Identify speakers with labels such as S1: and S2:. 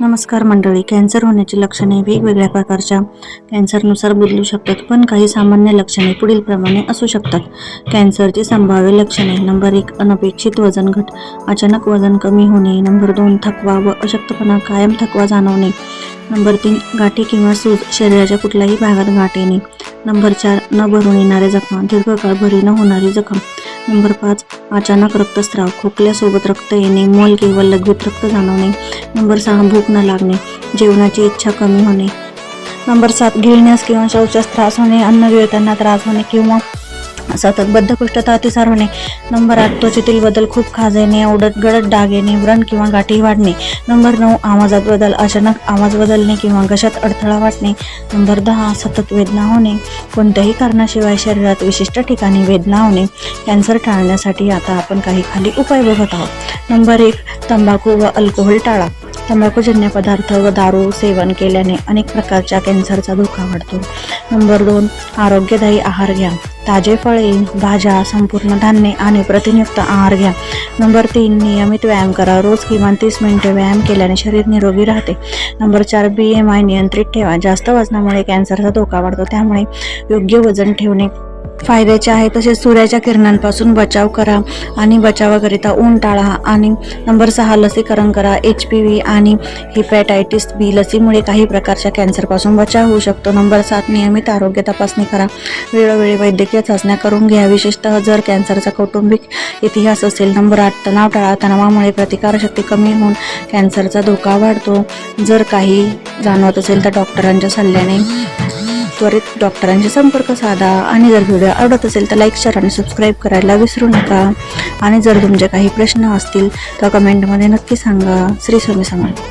S1: नमस्कार मंडळी कॅन्सर होण्याची लक्षणे वेगवेगळ्या प्रकारच्या. कॅन्सरनुसार बदलू शकतात पण काही सामान्य लक्षणे पुढीलप्रमाणे असू शकतात. कॅन्सरची संभाव्य लक्षणे नंबर एक अनपेक्षित वजन घट अचानक वजन कमी होणे नंबर दोन थकवा व अशक्तपणा कायम थकवा जाणवणे. नंबर तीन गाठी किंवा सूज शरीराच्या कुठल्याही भागात गाठ येणे. नंबर चार न भरून येणारे जखमा दीर्घकाळ भरी न होणारी जखम. नंबर पाच. अचानक रक्तस्राव. खोकल्यासोबत रक्त येणे मोल किंवा लघवीत रक्त जाणवणे. नंबर सहा भूक न लागणे. जेवणाची इच्छा कमी होणे. नंबर सात गिळण्यास किंवा शौचास त्रास होणे अन्न गिळताना त्रास होणे किंवा सतत बद्धकोष्ठता अतिसार होणे नंबर आठ त्वचेतील बदल खूप खाज येणे उडत गडद डाग येणे व्रण किंवा गाठी वाढणे. नंबर नऊ आवाजात बदल अचानक आवाज बदलणे किंवा घशात अडथळा वाटणे. नंबर दहा सतत वेदना होणे. कोणत्याही कारणाशिवाय शरीरात विशिष्ट ठिकाणी वेदना होणे. कॅन्सर टाळण्यासाठी आता आपण काही खाली उपाय बघत आहोत. नंबर एक तंबाखू व अल्कोहोल टाळा. तंबाखूजन्य पदार्थ व दारू सेवन केल्याने अनेक प्रकारच्या कॅन्सरचा धोका वाढतो. नंबर दोन आरोग्यदायी आहार घ्या. ताजे फळे भाज्या संपूर्ण धान्य आणि प्रतिनियुक्त आहार घ्या. नंबर तीन नियमित व्यायाम करा. रोज किमान तीस मिनिटे व्यायाम केल्याने शरीर निरोगी राहते. नंबर चार बी एम आय नियंत्रित ठेवा. जास्त वजनामुळे कॅन्सरचा धोका वाढतो. त्यामुळे योग्य वजन ठेवणे फायद्याचे आहे तसेच सूर्याच्या किरणांपासून बचाव करा आणि बचावाकरिता ऊन टाळा. आणि नंबर सहा लसीकरण करा. एच पी व्ही आणि हिपॅटायटिस बी लसीमुळे काही प्रकारच्या कॅन्सरपासून बचाव होऊ शकतो. नंबर सात नियमित आरोग्य तपासणी करा. वेळोवेळी वैद्यकीय चाचण्या करून घ्या. विशेषतः जर कॅन्सरचा कौटुंबिक इतिहास असेल नंबर आठ तणाव टाळा. तणावामुळे प्रतिकारशक्ती कमी होऊन कॅन्सरचा धोका वाढतो. जर काही जाणवत असेल तर डॉक्टरांच्या सल्ल्याने त्वरित डॉक्टरांशी संपर्क साधा. आणि जर व्हिडिओ आवडत असेल तर लाईक शेअर आणि सबस्क्राईब करायला विसरू नका. आणि जर तुमचे काही प्रश्न असतील तर कमेंटमध्ये नक्की सांगा. श्री स्वामी समर्थ.